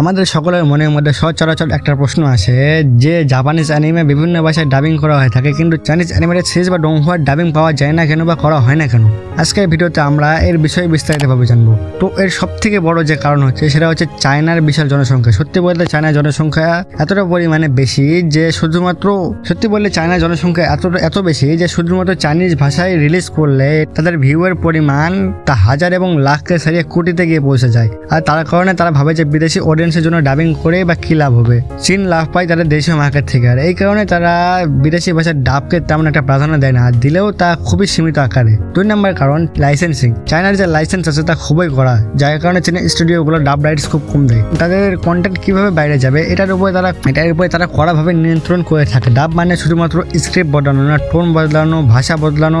আমাদের সকলের মনের মধ্যে সচরাচর একটা প্রশ্ন আসে, যে জাপানিজ অ্যানিমে বিভিন্ন ভাষায় ডাবিং করা হয়ে থাকে, কিন্তু চাইনিজ অ্যানিমেটেড সিরিজ বা ডোংহুয়ার ডাবিং পাওয়া যায় না কেন বা করা হয় না কেন? আজকের ভিডিওতে আমরা এর বিষয়ে বিস্তারিতভাবে জানব। তো এর সব থেকে বড় যে কারণ হচ্ছে, সেটা হচ্ছে চায়নার বিশাল জনসংখ্যা। সত্যি বলতে চায়নার জনসংখ্যা এতটা পরিমাণে বেশি যে শুধুমাত্র, সত্যি বললে চায়নার জনসংখ্যা এতটা, এত বেশি যে শুধুমাত্র চাইনিজ ভাষায় রিলিজ করলে তাদের ভিউয়ের পরিমাণ তা হাজার এবং লাখকে ছাড়িয়ে কোটিতে গিয়ে পৌঁছে যায়। আর তার কারণে তারা ভাবে যে বিদেশি অডিয়েন্সের জন্য ডাবিং করে বা কী লাভ হবে? চীন লাভ পায় তাদের দেশীয় মার্কেট থেকে। আর এই কারণে তারা বিদেশি ভাষার ডাবকে তেমন একটা প্রাধান্য দেয় না। দিলেও তা খুবই সীমিত আকারে। দুই নম্বর কারণ লাইসেন্সিং চায়নার যে লাইসেন্স আছে তা খুবই কড়া, যার কারণে চীনের স্টুডিওগুলো ডাব রাইটস খুব কম দেয়। তাদের কন্টেন্ট কীভাবে বাইরে যাবে, এটার উপরে তারা, এটার উপরে তারা কড়াভাবে নিয়ন্ত্রণ করে থাকে। ডাব মানে শুধুমাত্র স্ক্রিপ্ট বদলানো না টোন বদলানো, ভাষা বদলানো,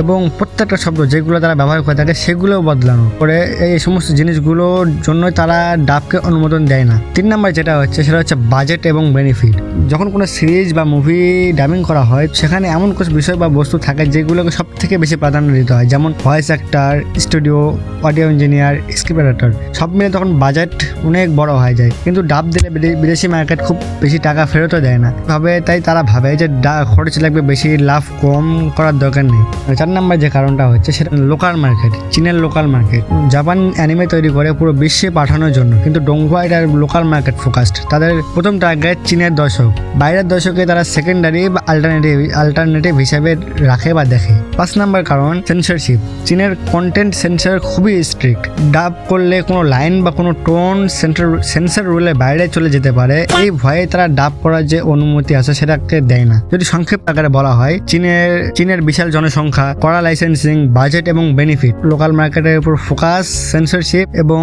এবং প্রত্যেকটা শব্দ যেগুলো তারা ব্যবহার করে থাকে সেগুলোও বদলানো। করে এই সমস্ত জিনিসগুলোর জন্যই তারা ডাবকে অনুমোদন দেয় না। তিন নাম্বার যেটা হচ্ছে, সেটা হচ্ছে বাজেট এবং বেনিফিট যখন কোনো সিরিজ বা মুভি ডাবিং করা হয়, সেখানে এমন কিছু বিষয় বা বস্তু থাকে যেগুলোকে সব থেকে বেশি প্রাধান্য দিতে হয়। যেমন voice actor studio audio engineer script writer সব মিলে তখন বাজেট অনেক বড় হয়ে যায়। কিন্তু ডাব দিলে বিদেশি মার্কেট খুব বেশি টাকা ফেরতও দেয় না। ভাবে তাই তারা ভাবে যে ডা- খরচ লাগবে বেশি, লাভ কম করার দরকার নেই। চার নাম্বার যে কারণটা হচ্ছে, সেটা লোকাল মার্কেট চীনের লোকাল মার্কেট জাপান অ্যানিমে তৈরি করে পুরো বিশ্বে পাঠানোর জন্য। কিন্তু ডোংহুয়া এটার লোকাল মার্কেট ফোকাসড তাদের প্রথম টার্গেট চীনের দর্শক। বাইরের দর্শকে তারা সেকেন্ডারি বা আল্টারনেটিভ আল্টারনেটিভ হিসাবে রাখে বা দেখে। পাঁচ নাম্বার কারণ সেন্সরশিপ চীনের কন্টেন্ট সেন্সর খুবই স্ট্রিক্ট ডাব করলে কোনো লাইন বা কোনো টোন সেন্টার সেন্সর রুলে বাইরে চলে যেতে পারে। এই ভয়ে তারা ডাব করার যে অনুমতি আছে সেটাকে দেয় না। যদি সংক্ষিপ্ত আকারে বলা হয়, চীনের চীনের বিশাল জনসংখ্যা, কড়া লাইসেন্সিং বাজেট এবং বেনিফিট লোকাল মার্কেটের উপর ফোকাস সেন্সরশিপ এবং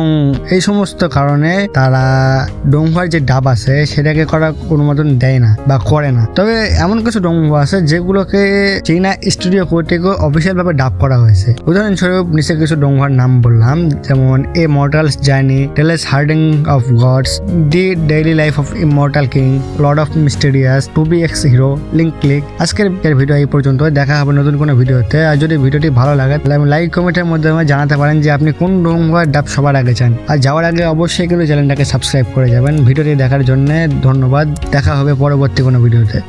এই সমস্ত কারণে তারা ডোংহুয়ার যে ডাব আছে, সেটাকে করা কোনো মতন দেয় না বা করে না। তবে এমন কিছু ডোংহুয়া আছে যেগুলোকে চীনা স্টুডিও কর্তৃক অফিসিয়াল ভাবে ডাব করা হয়েছে। উদাহরণস্বরূপ, নিচে কিছু ডোংহুয়ার নাম বললাম, যেমন a mortals journey tales harding of gods the daily life of immortal king lord of mysterious to be X hero link click আজকের ভিডিও এই পর্যন্ত, দেখা হবে নতুন কোনো ভিডিওতে। আর যদি ভিডিওটি ভালো লাগে, তাহলে আমি লাইক, কমেন্টের মাধ্যমে জানাতে পারেন যে আপনি কোন ডোংহুয়ার ডাব সবার আগে চান। আর যাওয়ার আগে অবশ্যই কিন্তু চ্যানেলটাকে সাবস্ক্রাইব করে যাবেন। ভিডিওটি দেখার জন্য ধন্যবাদ। দেখা হবে পরবর্তী কোনো ভিডিওতে।